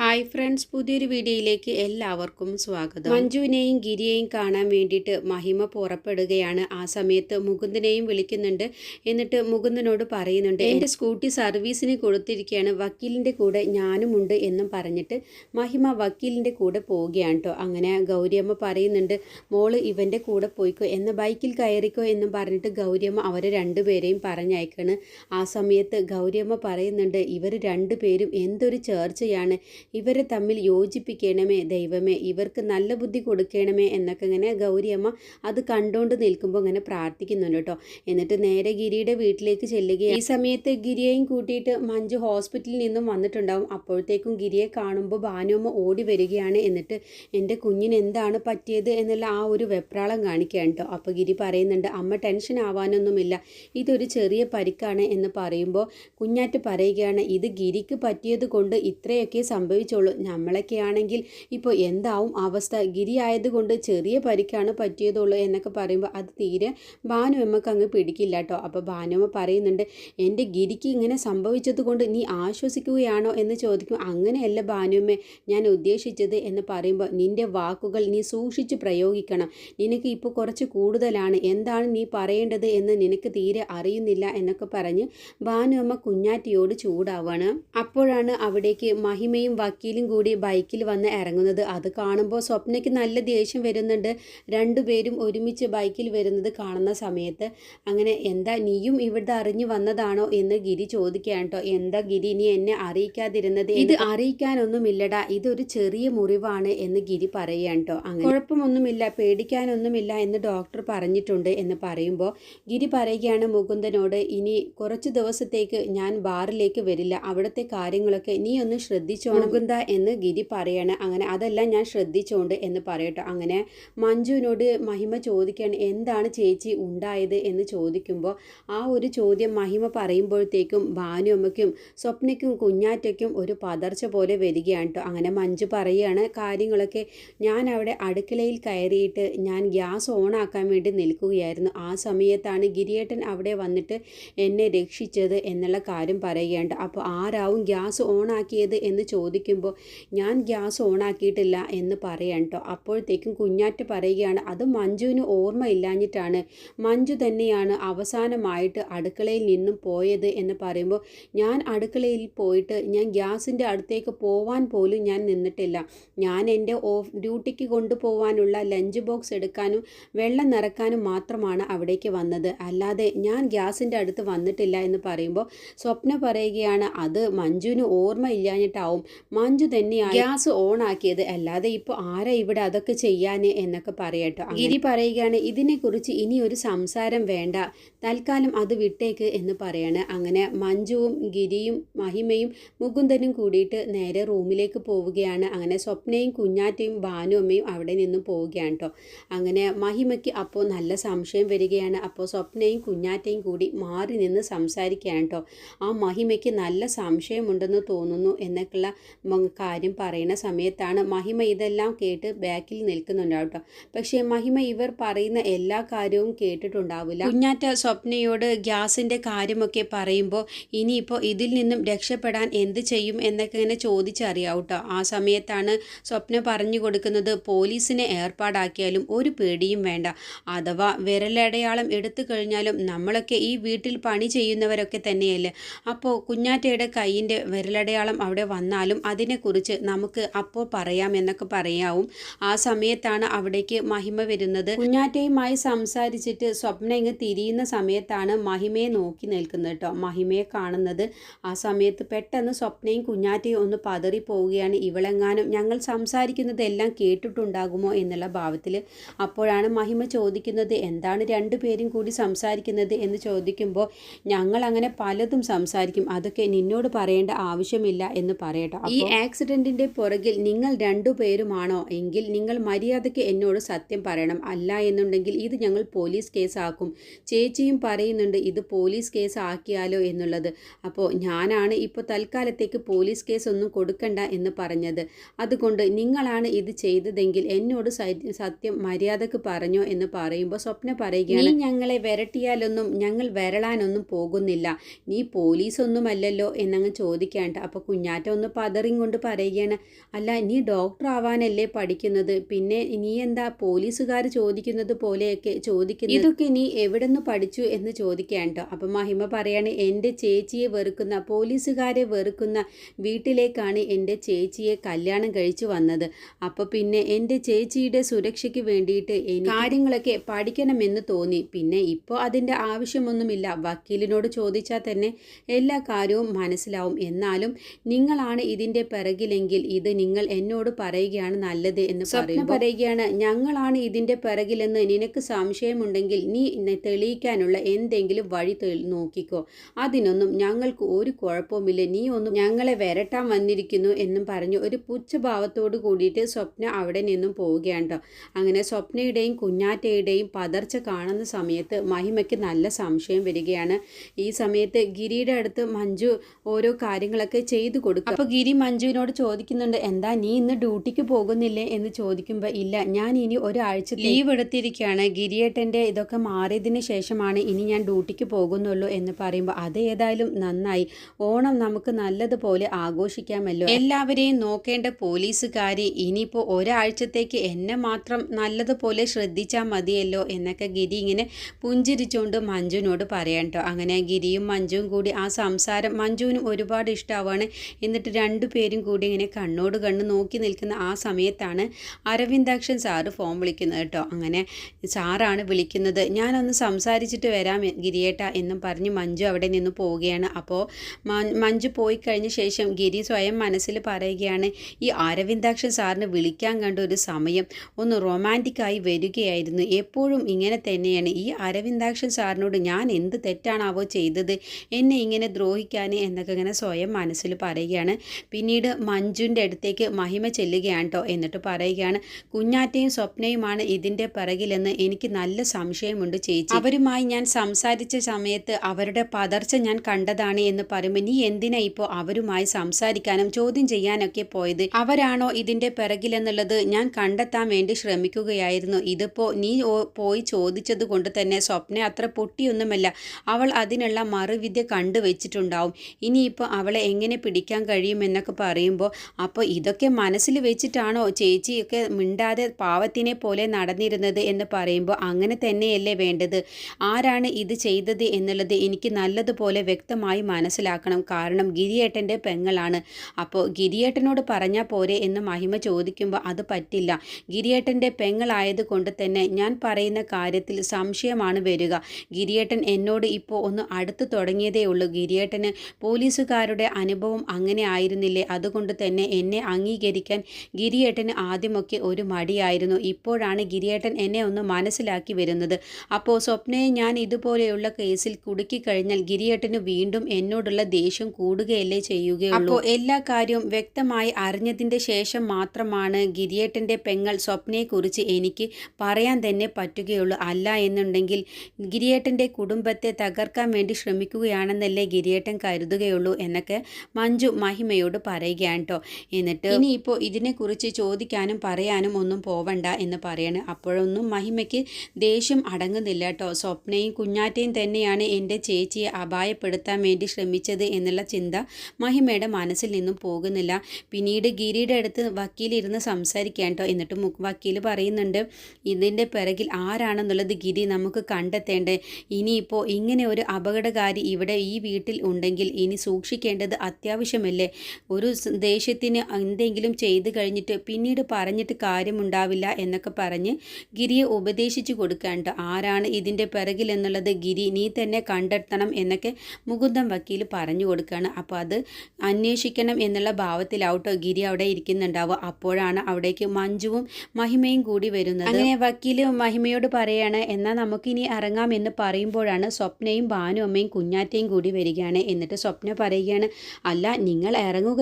Hi friends പുതിയൊരു വീഡിയോയിലേക്ക് എല്ലാവർക്കും സ്വാഗതം. മഞ്ജുവിനെയും ഗിരിയെയും കാണാൻ വേണ്ടിയിട്ട് മഹിമ പുറപ്പെടുകയാണ്. ആ സമയത്ത് മുകുന്ദനെയും വിളിക്കുന്നുണ്ട്. എന്നിട്ട് മുകുന്ദനോട് പറയുന്നുണ്ട് എന്റെ സ്കൂട്ടി സർവീസിന് കൊടുത്തിരിക്കുകയാണ്. വക്കീലിന്റെ കൂടെ ഞാനും ഉണ്ട് എന്നും പറഞ്ഞിട്ട് മഹിമ വക്കീലിന്റെ കൂടെ പോവുകയാണ് കേട്ടോ അങ്ങനെ ഗൗരിയമ്മ പറയുന്നുണ്ട് മോൾ ഇവന്റെ കൂടെ പോയിക്കോ. എന്ന ബൈക്കിൽ കയറിക്കോ എന്നും പറഞ്ഞിട്ട് ഗൗരിയമ്മ അവരെ രണ്ടുപേരെയും പറഞ്ഞയക്കാണ്. ആ സമയത്ത് ഗൗരിയമ്മ പറയുന്നുണ്ട് ഇവർ രണ്ടുപേരും എന്തൊരു ചേർച്ചയാണ്. ഇവരെ തമ്മിൽ യോജിപ്പിക്കണമേ ദൈവമേ ഇവർക്ക് നല്ല ബുദ്ധി കൊടുക്കണമേ എന്നൊക്കെ ഇങ്ങനെ ഗൗരിയമ്മ അത് കണ്ടുകൊണ്ട് നിൽക്കുമ്പോൾ ഇങ്ങനെ പ്രാർത്ഥിക്കുന്നുണ്ട് കേട്ടോ. എന്നിട്ട് നേരെ ഗിരിയുടെ വീട്ടിലേക്ക് ചെല്ലുകയാണ്. ഈ സമയത്ത് ഗിരിയെയും കൂട്ടിയിട്ട് മഞ്ജു ഹോസ്പിറ്റലിൽ നിന്നും വന്നിട്ടുണ്ടാവും. അപ്പോഴത്തേക്കും ഗിരിയെ കാണുമ്പോൾ ഭാനുമ്മ ഓടി വരികയാണ്. എന്നിട്ട് എന്റെ കുഞ്ഞിന് എന്താണ് പറ്റിയത്? എന്നുള്ള ആ ഒരു വെപ്രാളം കാണിക്കുകയാണ് കേട്ടോ. അപ്പോൾ ഗിരി പറയുന്നുണ്ട് അമ്മ ടെൻഷൻ ആവാനൊന്നുമില്ല. ഇതൊരു ചെറിയ പരിക്കാണ് എന്ന് പറയുമ്പോൾ കുഞ്ഞാറ്റ് പറയുകയാണ് ഇത് ഗിരിക്ക് പറ്റിയത് കൊണ്ട് ഇത്രയൊക്കെ സംഭവിച്ചുള്ളൂ നമ്മളൊക്കെ ആണെങ്കിൽ ഇപ്പോൾ എന്താവും അവസ്ഥ? ഗിരി ആയതുകൊണ്ട് ചെറിയ പരിക്കാണ് പറ്റിയതുള്ളൂ എന്നൊക്കെ പറയുമ്പോൾ അത് തീരെ ഭാനുവമ്മക്ക് അങ്ങ് പിടിക്കില്ല കേട്ടോ. അപ്പോൾ ഭാനുവമ്മ പറയുന്നുണ്ട് എന്റെ ഗിരിക്ക് ഇങ്ങനെ സംഭവിച്ചത് കൊണ്ട് നീ ആശ്വസിക്കുകയാണോ? എന്ന് ചോദിക്കും അങ്ങനെയല്ല ഭാനുവമ്മ ഞാൻ ഉദ്ദേശിച്ചത് എന്ന് പറയുമ്പോൾ നിന്റെ വാക്കുകൾ നീ സൂക്ഷിച്ച് പ്രയോഗിക്കണം. നിനക്ക് ഇപ്പോൾ കുറച്ച് കൂടുതലാണ്. എന്താണ് നീ പറയേണ്ടത് എന്ന് നിനക്ക് തീരെ അറിയുന്നില്ല എന്നൊക്കെ പറഞ്ഞ് ഭാനുവമ്മ കുഞ്ഞാറ്റിയോട് ചൂടാവാണ്. അപ്പോഴാണ് അവിടേക്ക് മഹിമയും വക്കീലും കൂടി ബൈക്കിൽ വന്ന് ഇറങ്ങുന്നത്. അത് കാണുമ്പോൾ സ്വപ്നയ്ക്ക് നല്ല ദേഷ്യം വരുന്നുണ്ട്. രണ്ടുപേരും ഒരുമിച്ച് ബൈക്കിൽ വരുന്നത് കാണുന്ന സമയത്ത് അങ്ങനെ എന്താ നീയും ഇവിടെ അറിഞ്ഞു വന്നതാണോ? എന്ന് ഗിരി ചോദിക്കുകയാണ് കേട്ടോ. എന്താ ഗിരി നീ എന്നെ അറിയിക്കാതിരുന്നത്? ഇത് അറിയിക്കാനൊന്നുമില്ലടാ. ഇതൊരു ചെറിയ മുറിവാണ് എന്ന് ഗിരി പറയുകയാണ് കേട്ടോ. അങ്ങനെ കുഴപ്പമൊന്നുമില്ല പേടിക്കാനൊന്നുമില്ല എന്ന് ഡോക്ടർ പറഞ്ഞിട്ടുണ്ട് എന്ന് പറയുമ്പോൾ ഗിരി പറയുകയാണ് മുകുന്ദനോട് ഇനി കുറച്ച് ദിവസത്തേക്ക് ഞാൻ ബാറിലേക്ക് വരില്ല. അവിടുത്തെ കാര്യങ്ങളൊക്കെ നീ ഒന്ന് ശ്രദ്ധിച്ചോ മുകുന്ദ എന്ന് ഗിരി പറയാണ്. അങ്ങനെ അതെല്ലാം ഞാൻ ശ്രദ്ധിച്ചോണ്ട് എന്ന് പറയട്ടോ. അങ്ങനെ മഞ്ജുവിനോട് മഹിമ ചോദിക്കുകയാണ് എന്താണ് ചേച്ചി ഉണ്ടായത്? എന്ന് ചോദിക്കുമ്പോൾ ആ ഒരു ചോദ്യം മഹിമ പറയുമ്പോഴത്തേക്കും ഭാനുമ്മയ്ക്കും സ്വപ്നയ്ക്കും കുഞ്ഞാറ്റയ്ക്കും ഒരു പതർച്ച പോലെ വരികയാണ് കേട്ടോ അങ്ങനെ മഞ്ജു പറയുകയാണ് കാര്യങ്ങളൊക്കെ ഞാൻ അവിടെ അടുക്കളയിൽ കയറിയിട്ട് ഞാൻ ഗ്യാസ് ഓണാക്കാൻ വേണ്ടി നിൽക്കുകയായിരുന്നു. ആ സമയത്താണ് ഗിരിയേട്ടൻ അവിടെ വന്നിട്ട് എന്നെ രക്ഷിച്ചത് എന്നുള്ള കാര്യം പറയുകയാണ് അപ്പോൾ ആരാവും ഗ്യാസ് ഓണാക്കിയത് എന്ന് ചോദിക്കുമ്പോൾ ഞാൻ ഗ്യാസ് ഓൺ ആക്കിയിട്ടില്ല എന്ന് പറയാൻ കേട്ടോ അപ്പോഴത്തേക്കും കുഞ്ഞാറ്റ് പറയുകയാണ് അത് മഞ്ജുവിന് ഓർമ്മയില്ലാഞ്ഞിട്ടാണ്. മഞ്ജു തന്നെയാണ് അവസാനമായിട്ട് അടുക്കളയിൽ നിന്നും പോയത് എന്ന് പറയുമ്പോൾ ഞാൻ അടുക്കളയിൽ പോയിട്ട് ഞാൻ ഗ്യാസിന്റെ അടുത്തേക്ക് പോവാൻ പോലും ഞാൻ നിന്നിട്ടില്ല. ഞാൻ എന്റെ ഓഫ് ഡ്യൂട്ടിക്ക് കൊണ്ടുപോകാനുള്ള ലഞ്ച് ബോക്സ് എടുക്കാനും വെള്ളം നിറക്കാനും മാത്രമാണ് അവിടേക്ക് വന്നത്. അല്ലാതെ ഞാൻ ഗ്യാസിന്റെ അടുത്ത് വന്നിട്ടില്ല എന്ന് പറയുമ്പോൾ സ്വപ്ന പറയുകയാണ് അത് മഞ്ജുവിന് ഓർമ്മയില്ലാഞ്ഞിട്ടാവും. മഞ്ജു തന്നെയാണ് ഗ്യാസ് ഓൺ ആക്കിയത് അല്ലാതെ ഇപ്പോൾ ആരാ ഇവിടെ അതൊക്കെ ചെയ്യാന് എന്നൊക്കെ പറയട്ടോ. ഗിരി പറയുകയാണ് ഇതിനെക്കുറിച്ച് ഇനി ഒരു സംസാരം വേണ്ട. തൽക്കാലം അത് വിട്ടേക്ക് എന്ന് പറയാണ്. അങ്ങനെ മഞ്ജുവും ഗിരിയും മഹിമയും മുകുന്ദനും കൂടിയിട്ട് നേരെ റൂമിലേക്ക് പോവുകയാണ്. അങ്ങനെ സ്വപ്നയും കുഞ്ഞാറ്റയും ഭാനുവമ്മയും അവിടെ നിന്നും പോവുകയാണ് കേട്ടോ അങ്ങനെ മഹിമയ്ക്ക് അപ്പോൾ നല്ല സംശയം വരികയാണ്. അപ്പോൾ സ്വപ്നയും കുഞ്ഞാറ്റയും കൂടി മാറി നിന്ന് സംസാരിക്കുകയാണ് കേട്ടോ ആ മഹിമയ്ക്ക് നല്ല സംശയമുണ്ടെന്ന് തോന്നുന്നു എന്നൊക്കെയുള്ള കാര്യം പറയുന്ന സമയത്താണ് മഹിമ ഇതെല്ലാം കേട്ട് ബാക്കിൽ നിൽക്കുന്നുണ്ടാവും കേട്ടോ. പക്ഷേ മഹിമ ഇവർ പറയുന്ന എല്ലാ കാര്യവും കേട്ടിട്ടുണ്ടാവില്ല. കുഞ്ഞാറ്റ സ്വപ്നയോട് ഗ്യാസിന്റെ കാര്യമൊക്കെ പറയുമ്പോൾ ഇനിയിപ്പോൾ ഇതിൽ നിന്നും രക്ഷപ്പെടാൻ എന്ത് ചെയ്യും എന്നൊക്കെ ഇങ്ങനെ ചോദിച്ചറിയാവും കേട്ടോ. ആ സമയത്താണ് സ്വപ്ന പറഞ്ഞു കൊടുക്കുന്നത് പോലീസിനെ ഏർപ്പാടാക്കിയാലും ഒരു പേടിയും വേണ്ട. അഥവാ വിരലടയാളം എടുത്തു കഴിഞ്ഞാലും നമ്മളൊക്കെ ഈ വീട്ടിൽ പണി ചെയ്യുന്നവരൊക്കെ തന്നെയല്ലേ. അപ്പോൾ കുഞ്ഞാറ്റയുടെ കൈയിന്റെ വിരലടയാളം അവിടെ വന്നാലും അതിനെക്കുറിച്ച് നമുക്ക് അപ്പോൾ പറയാം എന്നൊക്കെ പറയാവും. ആ സമയത്താണ് അവിടേക്ക് മഹിമ വരുന്നത്. കുഞ്ഞാറ്റയുമായി സംസാരിച്ചിട്ട് സ്വപ്ന ഇങ്ങ് തിരിയുന്ന സമയത്താണ് മഹിമയെ നോക്കി നിൽക്കുന്നത് കേട്ടോ. മഹിമയെ കാണുന്നത്. ആ സമയത്ത് പെട്ടെന്ന് സ്വപ്നയും കുഞ്ഞാറ്റയും ഒന്ന് പതറി പോവുകയാണ്. ഇവളെങ്ങാനും ഞങ്ങൾ സംസാരിക്കുന്നതെല്ലാം കേട്ടിട്ടുണ്ടാകുമോ എന്നുള്ള ഭാവത്തിൽ അപ്പോഴാണ് മഹിമ ചോദിക്കുന്നത് എന്താണ് രണ്ടുപേരും കൂടി സംസാരിക്കുന്നത്? എന്ന് ചോദിക്കുമ്പോൾ ഞങ്ങൾ അങ്ങനെ പലതും സംസാരിക്കും. അതൊക്കെ നിന്നോട് പറയേണ്ട ആവശ്യമില്ല എന്ന് പറയട്ടോ. ഈ ആക്സിഡന്റിന്റെ പുറകിൽ നിങ്ങൾ രണ്ടുപേരുമാണോ? എങ്കിൽ നിങ്ങൾ മര്യാദയ്ക്ക് എന്നോട് സത്യം പറയണം. അല്ല എന്നുണ്ടെങ്കിൽ ഇത് ഞങ്ങൾ പോലീസ് കേസാക്കും. ചേച്ചിയും പറയുന്നുണ്ട് ഇത് പോലീസ് കേസ് ആക്കിയാലോ എന്നുള്ളത്. അപ്പോൾ ഞാനാണ് ഇപ്പോൾ തൽക്കാലത്തേക്ക് പോലീസ് കേസ് ഒന്നും കൊടുക്കണ്ട എന്ന് പറഞ്ഞത്. അതുകൊണ്ട് നിങ്ങളാണ് ഇത് ചെയ്തതെങ്കിൽ എന്നോട് സത്യം മര്യാദയ്ക്ക് പറഞ്ഞോ എന്ന് പറയുമ്പോൾ സ്വപ്ന പറയുകയാണ്. "നീ ഞങ്ങളെ വിരട്ടിയാലൊന്നും ഞങ്ങൾ വരളാനൊന്നും പോകുന്നില്ല. നീ പോലീസൊന്നുമല്ലല്ലോ എന്നങ്ങ് ചോദിക്കാണ്ട് അപ്പോൾ കുഞ്ഞാറ്റ ഒന്ന് പതറി കലറിയും കൊണ്ട് പറയുകയാണ് അല്ല നീ ഡോക്ടർ ആവാനല്ലേ പഠിക്കുന്നത്? പിന്നെ നീ എന്താ പോലീസുകാർ ചോദിക്കുന്നത് പോലെയൊക്കെ ചോദിക്കുന്നത്? ഇതൊക്കെ നീ എവിടെ നിന്ന് പഠിച്ചു എന്ന് ചോദിക്കാൻ കേട്ടോ. അപ്പം മഹിമ പറയാണ് എന്റെ ചേച്ചിയെ വെറുക്കുന്ന പോലീസുകാരെ വെറുക്കുന്ന വീട്ടിലേക്കാണ് എന്റെ ചേച്ചിയെ കല്യാണം കഴിച്ചു വന്നത്. അപ്പോൾ പിന്നെ എന്റെ ചേച്ചിയുടെ സുരക്ഷയ്ക്ക് വേണ്ടിയിട്ട് കാര്യങ്ങളൊക്കെ പഠിക്കണമെന്ന് തോന്നി. പിന്നെ ഇപ്പോൾ അതിന്റെ ആവശ്യമൊന്നുമില്ല. വക്കീലിനോട് ചോദിച്ചാൽ തന്നെ എല്ലാ കാര്യവും മനസ്സിലാവും. എന്നാലും നിങ്ങളാണ് ഇതിന്റെ പിറകിലെങ്കിൽ ഇത് നിങ്ങൾ എന്നോട് പറയുകയാണ് നല്ലത് എന്ന് സ്വപ്ന പറയുകയാണ് ഞങ്ങളാണ് ഇതിന്റെ പിറകിലെന്ന് നിനക്ക് സംശയമുണ്ടെങ്കിൽ നീ തെളിയിക്കാനുള്ള എന്തെങ്കിലും വഴി നോക്കിക്കോ. അതിനൊന്നും ഞങ്ങൾക്ക് ഒരു കുഴപ്പവുമില്ല. നീ ഒന്നും ഞങ്ങളെ വരട്ടാൻ വന്നിരിക്കുന്നു എന്നും പറഞ്ഞു. ഒരു പുച്ഛഭാവത്തോട് കൂടിയിട്ട് സ്വപ്ന അവിടെ നിന്നും പോവുകയാണ്. അങ്ങനെ സ്വപ്നയുടെയും കുഞ്ഞാറ്റയുടെയും പതർച്ച കാണുന്ന സമയത്ത് മഹിമയ്ക്ക് നല്ല സംശയം വരികയാണ്. ഈ സമയത്ത് ഗിരിയുടെ അടുത്ത് മഞ്ജു ഓരോ കാര്യങ്ങളൊക്കെ ചെയ്തു കൊടുക്കും അപ്പോൾ ഗിരി മഞ്ജുവിനോട് ചോദിക്കുന്നുണ്ട് എന്താ നീ ഇന്ന് ഡ്യൂട്ടിക്ക് പോകുന്നില്ലേ? എന്ന് ചോദിക്കുമ്പോൾ ഇല്ല ഞാൻ ഇനി ഒരാഴ്ച ലീവ് എടുത്തിരിക്കുകയാണ് ഗിരിയേട്ടന്റെ ഇതൊക്കെ മാറിയതിന് ശേഷമാണ് ഇനി ഞാൻ ഡ്യൂട്ടിക്ക് പോകുന്നുള്ളൂ എന്ന് പറയുമ്പോൾ അത് ഏതായാലും നന്നായി. ഓണം നമുക്ക് നല്ലതുപോലെ ആഘോഷിക്കാമല്ലോ. എല്ലാവരെയും നോക്കേണ്ട പോലീസുകാരി ഇനിയിപ്പോൾ ഒരാഴ്ചത്തേക്ക് എന്നെ മാത്രം നല്ലതുപോലെ ശ്രദ്ധിച്ചാൽ മതിയല്ലോ എന്നൊക്കെ ഗിരി ഇങ്ങനെ പുഞ്ചിരിച്ചുകൊണ്ട് മഞ്ജുവിനോട് പറയാം കേട്ടോ അങ്ങനെ ഗിരിയും മഞ്ജുവും കൂടി ആ സംസാരം മഞ്ജുവിനും ഒരുപാട് ഇഷ്ടമാവാണ് എന്നിട്ട് രണ്ടുപേരും കൂടി ഇങ്ങനെ കണ്ണോട് കണ്ണ് നോക്കി നിൽക്കുന്ന ആ സമയത്താണ് അരവിന്ദാക്ഷൻ സാറ് ഫോൺ വിളിക്കുന്നത് കേട്ടോ. അങ്ങനെ സാറാണ് വിളിക്കുന്നത്. ഞാനൊന്ന് സംസാരിച്ചിട്ട് വരാം ഗിരിയേട്ട എന്നും പറഞ്ഞ് മഞ്ജു അവിടെ നിന്ന് പോവുകയാണ്. അപ്പോൾ മഞ്ജു പോയി കഴിഞ്ഞ ശേഷം ഗിരി സ്വയം മനസ്സിൽ പറയുകയാണ് ഈ അരവിന്ദാക്ഷൻ സാറിന് വിളിക്കാൻ കണ്ട ഒരു സമയം ഒന്ന് റൊമാന്റിക്കായി വരികയായിരുന്നു. എപ്പോഴും ഇങ്ങനെ തന്നെയാണ്. ഈ അരവിന്ദാക്ഷൻ സാറിനോട് ഞാൻ എന്ത് തെറ്റാണാവോ ചെയ്തത്? എന്നെ ഇങ്ങനെ ദ്രോഹിക്കാൻ എന്നൊക്കെ ഇങ്ങനെ സ്വയം മനസ്സിൽ പറയുകയാണ്. പിന്നീട് മഞ്ജുവിന്റെ അടുത്തേക്ക് മഹിമ ചെല്ലുകയാണ് കേട്ടോ എന്നിട്ട് പറയുകയാണ് കുഞ്ഞാറ്റയും സ്വപ്നയുമാണ് ഇതിന്റെ പിറകിലെന്ന് എനിക്ക് നല്ല സംശയമുണ്ട് ചേച്ചി. അവരുമായി ഞാൻ സംസാരിച്ച സമയത്ത് അവരുടെ പതർച്ച ഞാൻ കണ്ടതാണ് എന്ന് പറയുമ്പോൾ നീ എന്തിനാ ഇപ്പോൾ അവരുമായി സംസാരിക്കാനും ചോദ്യം ചെയ്യാനൊക്കെ പോയത്? അവരാണോ ഇതിന്റെ പിറകിലെന്നുള്ളത് ഞാൻ കണ്ടെത്താൻ വേണ്ടി ശ്രമിക്കുകയായിരുന്നു. ഇതിപ്പോൾ നീ പോയി ചോദിച്ചത് കൊണ്ട് തന്നെ സ്വപ്ന അത്ര പൊട്ടിയൊന്നുമല്ല. അവൾ അതിനുള്ള മറുവിദ്യ കണ്ടുവച്ചിട്ടുണ്ടാവും. ഇനിയിപ്പോൾ അവളെ എങ്ങനെ പിടിക്കാൻ കഴിയുമെന്നൊക്കെ പറയുമ്പോൾ അപ്പോൾ ഇതൊക്കെ മനസ്സിൽ വെച്ചിട്ടാണോ ചേച്ചിയൊക്കെ മിണ്ടാതെ പാവത്തിനെ പോലെ നടന്നിരുന്നത്? എന്ന് പറയുമ്പോൾ അങ്ങനെ തന്നെയല്ലേ വേണ്ടത്. ആരാണ് ഇത് ചെയ്തത് എന്നുള്ളത് എനിക്ക് നല്ലതുപോലെ വ്യക്തമായി മനസ്സിലാക്കണം. കാരണം ഗിരിയേട്ടന്റെ പെങ്ങളാണ്. അപ്പോൾ ഗിരിയേട്ടനോട് പറഞ്ഞാൽ പോരെ എന്ന് മഹിമ ചോദിക്കുമ്പോൾ അത് പറ്റില്ല. ഗിരിയേട്ടന്റെ പെങ്ങളായത് കൊണ്ട് തന്നെ ഞാൻ പറയുന്ന കാര്യത്തിൽ സംശയമാണ് വരിക. ഗിരിയേട്ടൻ എന്നോട് ഇപ്പോൾ ഒന്ന് അടുത്ത് തുടങ്ങിയതേ ഉള്ളൂ. ഗിരിയേട്ടന് പോലീസുകാരുടെ അനുഭവം അങ്ങനെ ആയിരുന്നില്ലേ? അതുകൊണ്ട് തന്നെ എന്നെ അംഗീകരിക്കാൻ ഗിരിയേട്ടന് ആദ്യമൊക്കെ ഒരു മടിയായിരുന്നു. ഇപ്പോഴാണ് ഗിരിയേട്ടൻ എന്നെ ഒന്ന് മനസ്സിലാക്കി വരുന്നത്. അപ്പോൾ സ്വപ്നയെ ഞാൻ ഇതുപോലെയുള്ള കേസിൽ കുടുക്കിക്കഴിഞ്ഞാൽ ഗിരിയേട്ടന് വീണ്ടും എന്നോടുള്ള ദേഷ്യം കൂടുകയല്ലേ ചെയ്യുകയുള്ളൂ. അപ്പോൾ എല്ലാ കാര്യവും വ്യക്തമായി അറിഞ്ഞതിന്റെ ശേഷം മാത്രമാണ് ഗിരിയേട്ടന്റെ പെങ്ങൾ സ്വപ്നയെക്കുറിച്ച് എനിക്ക് പറയാൻ തന്നെ പറ്റുകയുള്ളൂ. അല്ല എന്നുണ്ടെങ്കിൽ ഗിരിയേട്ടന്റെ കുടുംബത്തെ തകർക്കാൻ വേണ്ടി ശ്രമിക്കുകയാണെന്നല്ലേ ഗിരിയേട്ടൻ കരുതുകയുള്ളൂ എന്നൊക്കെ മഞ്ജു മഹിമയോട് പറയുകയാണ് കേട്ടോ എന്നിട്ട് ഇനിയിപ്പോൾ ഇതിനെക്കുറിച്ച് ചോദിക്കാനും പറയാനും ഒന്നും പോവണ്ട എന്ന് പറയണം. അപ്പോഴൊന്നും മഹിമയ്ക്ക് ദേഷ്യം അടങ്ങുന്നില്ല കേട്ടോ സ്വപ്നയും കുഞ്ഞാറ്റയും തന്നെയാണ് എന്റെ ചേച്ചിയെ അപായപ്പെടുത്താൻ വേണ്ടി ശ്രമിച്ചത് എന്നുള്ള ചിന്ത മഹിമയുടെ മനസ്സിൽ നിന്നും പോകുന്നില്ല. പിന്നീട് ഗിരിയുടെ അടുത്ത് വക്കീലിരുന്ന് സംസാരിക്കാൻ കേട്ടോ എന്നിട്ട് വക്കീൽ പറയുന്നുണ്ട് ഇതിന്റെ പിറകിൽ ആരാണെന്നുള്ളത് ഗിരി നമുക്ക് കണ്ടെത്തേണ്ടേ. ഇനിയിപ്പോൾ ഇങ്ങനെ ഒരു അപകടകാരി ഇവിടെ ഈ വീട്ടിൽ ഉണ്ടെങ്കിൽ ഇനി സൂക്ഷിക്കേണ്ടത് അത്യാവശ്യമല്ലേ? ഒരു ദേഷ്യത്തിന് എന്തെങ്കിലും ചെയ്തു കഴിഞ്ഞിട്ട് പിന്നീട് പറഞ്ഞിട്ട് കാര്യമുണ്ടാവില്ല എന്നൊക്കെ പറഞ്ഞ് ഗിരിയെ ഉപദേശിച്ചു കൊടുക്കാണ്ട് ആരാണ് ഇതിന്റെ പിറകിൽ എന്നുള്ളത് ഗിരി നീ തന്നെ കണ്ടെത്തണം എന്നൊക്കെ മുകുന്ദം വക്കീൽ പറഞ്ഞു കൊടുക്കുകയാണ് അപ്പോൾ അത് അന്വേഷിക്കണം എന്നുള്ള ഭാവത്തിലാവട്ടോ ഗിരി അവിടെ ഇരിക്കുന്നുണ്ടാവുക. അപ്പോഴാണ് അവിടേക്ക് മഞ്ജുവും മഹിമയും കൂടി വരുന്നത്. അങ്ങനെ വക്കീൽ മഹിമയോട് പറയാണ് എന്നാൽ നമുക്കിനി ഇറങ്ങാം എന്ന് പറയുമ്പോഴാണ് സ്വപ്നയും ഭാനു അമ്മയും കുഞ്ഞാറ്റയും കൂടി വരികയാണ്. എന്നിട്ട് സ്വപ്ന പറയുകയാണ് അല്ല നിങ്ങൾ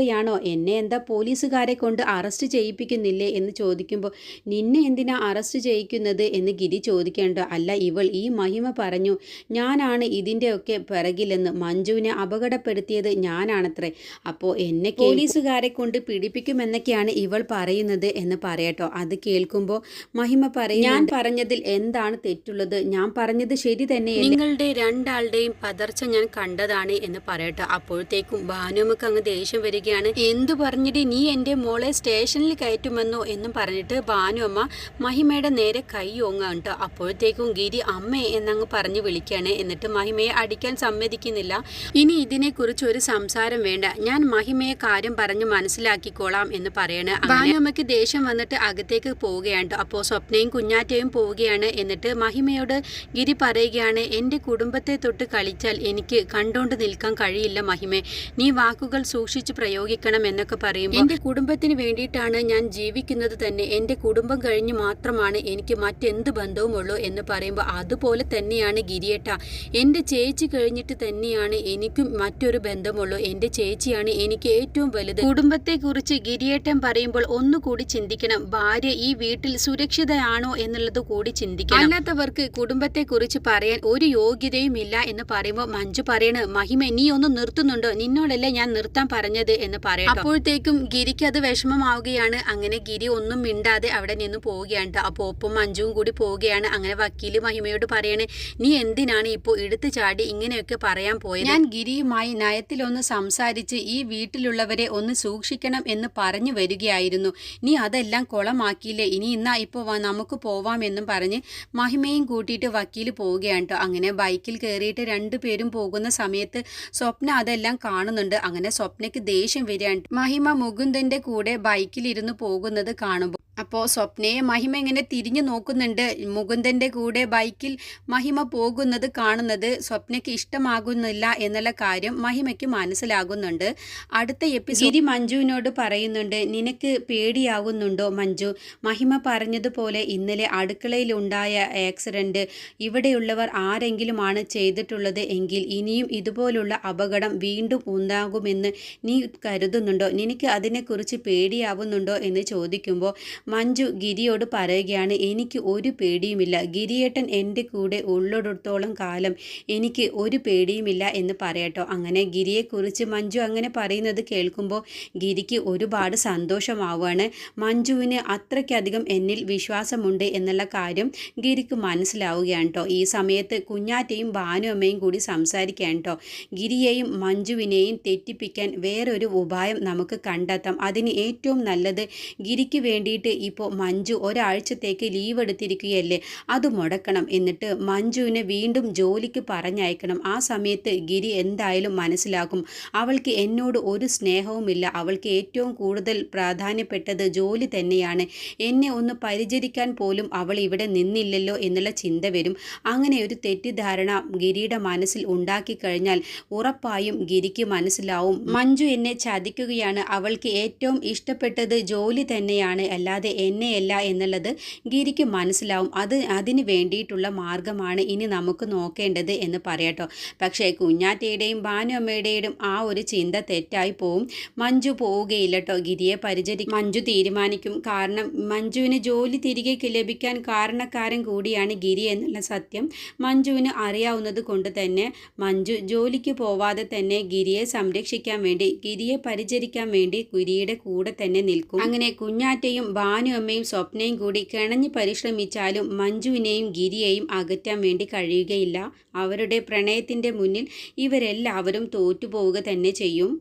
ഇറങ്ങുകയാണോ എന്നെ എന്താ പോലീസുകാരെ കൊണ്ട് അറസ്റ്റ് ചെയ്യിപ്പിക്കുന്നില്ലേ എന്ന് ചോദിക്കുമ്പോൾ നിന്നെ എന്തിനാ അറസ്റ്റ് ചെയ്യിക്കുന്നത്? എന്ന് ഗിരി ചോദിക്കേണ്ട. അല്ല ഇവൾ ഈ മഹിമ പറഞ്ഞു. ഞാനാണ് ഇതിന്റെയൊക്കെ പിറകിലെന്ന് മഞ്ജുവിനെ അപകടപ്പെടുത്തിയത് ഞാനാണത്രേ. അപ്പോൾ എന്നെ പോലീസുകാരെ കൊണ്ട് പിടിപ്പിക്കുമെന്നൊക്കെയാണ് ഇവൾ പറയുന്നത് എന്ന് പറയട്ടോ. അത് കേൾക്കുമ്പോൾ മഹിമ പറയും ഞാൻ പറഞ്ഞതിൽ എന്താണ് തെറ്റുള്ളത്? ഞാൻ പറഞ്ഞത് ശരി തന്നെ നിങ്ങളുടെ രണ്ടാളുടെയും പതർച്ച ഞാൻ കണ്ടതാണ് എന്ന് പറയട്ടോ. അപ്പോഴത്തേക്കും ഭാനുമുക്ക് അങ്ങ് ദേഷ്യം വരികയാണ്. വിളിക്കുകയാണ് എന്തു പറഞ്ഞിട്ട് നീ എന്റെ മോളെ സ്റ്റേഷനിൽ കയറ്റുമെന്നോ? എന്നും പറഞ്ഞിട്ട് ഭാനു അമ്മ മഹിമയുടെ നേരെ കൈ ഓങ്ങാണ് അപ്പോഴത്തേക്കും ഗിരി അമ്മേ എന്നങ്ങ് പറഞ്ഞു വിളിക്കുകയാണ് എന്നിട്ട് മഹിമയെ അടിക്കാൻ സമ്മതിക്കുന്നില്ല. ഇനി ഇതിനെക്കുറിച്ച് ഒരു സംസാരം വേണ്ട. ഞാൻ മഹിമയെ കാര്യം പറഞ്ഞ് മനസ്സിലാക്കിക്കോളാം എന്ന് പറയണ്. ഭാനുമ്മയ്ക്ക് ദേഷ്യം വന്നിട്ട് അകത്തേക്ക് പോവുകയാണ്. അപ്പോൾ സ്വപ്നയും കുഞ്ഞാറ്റയും പോവുകയാണ്. എന്നിട്ട് മഹിമയോട് ഗിരി പറയുകയാണ് എന്റെ കുടുംബത്തെ തൊട്ട് കളിച്ചാൽ എനിക്ക് കണ്ടോണ്ട് നിൽക്കാൻ കഴിയില്ല മഹിമേ. നീ വാക്കുകൾ സൂക്ഷിച്ച് പ്രയോഗിക്കണം എന്നൊക്കെ പറയുമ്പോൾ എന്റെ കുടുംബത്തിന് വേണ്ടിയിട്ടാണ് ഞാൻ ജീവിക്കുന്നത് തന്നെ. എന്റെ കുടുംബം കഴിഞ്ഞ് മാത്രമാണ് എനിക്ക് മറ്റെന്ത് ബന്ധവുമുള്ളൂ എന്ന് പറയുമ്പോൾ അതുപോലെ തന്നെയാണ് ഗിരിയേട്ട. എന്റെ ചേച്ചി കഴിഞ്ഞിട്ട് തന്നെയാണ് എനിക്കും മറ്റൊരു ബന്ധമുള്ളൂ എന്റെ ചേച്ചിയാണ് എനിക്ക് ഏറ്റവും വലുത്. കുടുംബത്തെക്കുറിച്ച് ഗിരിയേട്ടൻ പറയുമ്പോൾ ഒന്നുകൂടി ചിന്തിക്കണം. ഭാര്യ ഈ വീട്ടിൽ സുരക്ഷിതയാണോ എന്നുള്ളത് കൂടി ചിന്തിക്കണം. അല്ലാത്തവർക്ക് കുടുംബത്തെക്കുറിച്ച് പറയാൻ ഒരു യോഗ്യതയും ഇല്ല എന്ന് പറയുമ്പോൾ മഞ്ജു പറയണ് മഹിമ നീ ഒന്ന് നിർത്തുന്നുണ്ടോ? നിന്നോടല്ലേ ഞാൻ നിർത്താൻ പറഞ്ഞത്? എന്ന് പറയണം അപ്പോഴത്തേക്കും ഗിരിക്ക് അത് വിഷമമാവുകയാണ്. അങ്ങനെ ഗിരി ഒന്നും മിണ്ടാതെ അവിടെ നിന്ന് പോവുകയാണ് അപ്പൊ അപ്പോൾ ഒപ്പം മഞ്ജുവും കൂടി പോവുകയാണ്. അങ്ങനെ വക്കീൽ മഹിമയോട് പറയണേ നീ എന്തിനാണ് ഇപ്പോ എടുത്തു ചാടി ഇങ്ങനെയൊക്കെ പറയാൻ പോയത്? ഞാൻ ഗിരിയുമായി നയത്തിലൊന്ന് സംസാരിച്ച് ഈ വീട്ടിലുള്ളവരെ ഒന്ന് സൂക്ഷിക്കണം എന്ന് പറഞ്ഞു വരികയായിരുന്നു. നീ അതെല്ലാം കുളമാക്കിയില്ലേ? ഇനി ഇന്നാ ഇപ്പോൾ നമുക്ക് പോവാം പോവാമെന്നും പറഞ്ഞ് മഹിമയും കൂട്ടിയിട്ട് വക്കീൽ പോവുകയാണ്. അങ്ങനെ ബൈക്കിൽ കയറിയിട്ട് രണ്ടുപേരും പോകുന്ന സമയത്ത് സ്വപ്ന അതെല്ലാം കാണുന്നുണ്ട്. അങ്ങനെ സ്വപ്നയ്ക്ക് ദേഷ്യം വരികയാണ് മഹിമ മുകുന്ദന്റെ കൂടെ ബൈക്കിലിരുന്ന് പോകുന്നത് കാണുമ്പോൾ അപ്പോൾ സ്വപ്നയെ മഹിമ ഇങ്ങനെ തിരിഞ്ഞു നോക്കുന്നുണ്ട്. മുകുന്ദന്റെ കൂടെ ബൈക്കിൽ മഹിമ പോകുന്നത് കാണുന്നത് സ്വപ്നയ്ക്ക് ഇഷ്ടമാകുന്നില്ല എന്നുള്ള കാര്യം മഹിമയ്ക്ക് മനസ്സിലാകുന്നുണ്ട്. അടുത്ത എപ്പിസോഡ് മഞ്ജുവിനോട് പറയുന്നുണ്ട് നിനക്ക് പേടിയാകുന്നുണ്ടോ മഞ്ജു? മഹിമ പറഞ്ഞതുപോലെ ഇന്നലെ അടുക്കളയിൽ ഉണ്ടായ ആക്സിഡന്റ് ഇവിടെയുള്ളവർ ആരെങ്കിലുമാണ് ചെയ്തിട്ടുള്ളത് എങ്കിൽ ഇനിയും ഇതുപോലുള്ള അപകടം വീണ്ടും ഉണ്ടാകുമെന്ന് നീ കരുതുന്നുണ്ടോ? നിനക്ക് അതിനെക്കുറിച്ച് പേടിയാവുന്നുണ്ടോ? എന്ന് ചോദിക്കുമ്പോൾ മഞ്ജു ഗിരിയോട് പറയുകയാണ് എനിക്ക് ഒരു പേടിയുമില്ല. ഗിരിയേട്ടൻ എന്റെ കൂടെ ഉള്ളിടത്തോളം കാലം എനിക്ക് ഒരു പേടിയുമില്ല എന്ന് പറയട്ടോ. അങ്ങനെ ഗിരിയെക്കുറിച്ച് മഞ്ജു അങ്ങനെ പറയുന്നത് കേൾക്കുമ്പോൾ ഗിരിക്ക് ഒരുപാട് സന്തോഷമാവുകയാണ്. മഞ്ജുവിന് അത്രയ്ക്കധികം എന്നിൽ വിശ്വാസമുണ്ട് എന്നുള്ള കാര്യം ഗിരിക്ക് മനസ്സിലാവുകയാണ് ഈ സമയത്ത് കുഞ്ഞാറ്റയും ഭാനു അമ്മയും കൂടി സംസാരിക്കുകയാണ് ഗിരിയെയും മഞ്ജുവിനെയും തെറ്റിപ്പിക്കാൻ വേറൊരു ഉപായം നമുക്ക് കണ്ടെത്താം. അതിന് ഏറ്റവും നല്ലത് ഗിരിക്ക് വേണ്ടിയിട്ട് ഇപ്പോൾ മഞ്ജു ഒരാഴ്ചത്തേക്ക് ലീവ് എടുത്തിരിക്കുകയല്ലേ? അത് മുടക്കണം. എന്നിട്ട് മഞ്ജുവിനെ വീണ്ടും ജോലിക്ക് പറഞ്ഞയക്കണം. ആ സമയത്ത് ഗിരി എന്തായാലും മനസ്സിലാക്കും അവൾക്ക് എന്നോട് ഒരു സ്നേഹവുമില്ല. അവൾക്ക് ഏറ്റവും കൂടുതൽ പ്രാധാന്യപ്പെട്ടത് ജോലി തന്നെയാണ്. എന്നെ ഒന്ന് പരിചരിക്കാൻ പോലും അവൾ ഇവിടെ നിന്നില്ലല്ലോ എന്നുള്ള ചിന്ത വരും. അങ്ങനെ ഒരു തെറ്റിദ്ധാരണ ഗിരിയുടെ മനസ്സിൽ ഉണ്ടാക്കിക്കഴിഞ്ഞാൽ ഉറപ്പായും ഗിരിക്ക് മനസ്സിലാവും. മഞ്ജു എന്നെ ചതിക്കുകയാണ്. അവൾക്ക് ഏറ്റവും ഇഷ്ടപ്പെട്ടത് ജോലി തന്നെയാണ്. അല്ലാതെ എന്നെയല്ല എന്നുള്ളത് ഗിരിക്ക് മനസ്സിലാവും. അത് അതിന് വേണ്ടിയിട്ടുള്ള മാർഗമാണ് ഇനി നമുക്ക് നോക്കേണ്ടത് എന്ന് പറയട്ടോ പക്ഷേ കുഞ്ഞാറ്റയുടെയും ഭാനുഅമ്മയുടെയും ആ ഒരു ചിന്ത തെറ്റായി പോവും. മഞ്ജു പോവുകയില്ല കേട്ടോ. ഗിരിയെ പരിചരി മഞ്ജു തീരുമാനിക്കും. കാരണം മഞ്ജുവിന് ജോലി തിരികെ ലഭിക്കാൻ കാരണക്കാരൻ കൂടിയാണ് ഗിരി എന്നുള്ള സത്യം മഞ്ജുവിന് അറിയാവുന്നത് കൊണ്ട് തന്നെ മഞ്ജു ജോലിക്ക് പോവാതെ തന്നെ ഗിരിയെ സംരക്ഷിക്കാൻ വേണ്ടി ഗിരിയെ പരിചരിക്കാൻ വേണ്ടി ഗിരിയുടെ കൂടെ തന്നെ നിൽക്കും. അങ്ങനെ കുഞ്ഞാറ്റയും ഭാനു അമ്മയും സ്വപ്നയും കൂടി കിണഞ്ഞ് പരിശ്രമിച്ചാലും മഞ്ജുവിനെയും ഗിരിയെയും അകറ്റാൻ വേണ്ടി കഴിയുകയില്ല. അവരുടെ പ്രണയത്തിന്റെ മുന്നിൽ ഇവരെല്ലാവരും തോറ്റുപോവുക തന്നെ ചെയ്യും.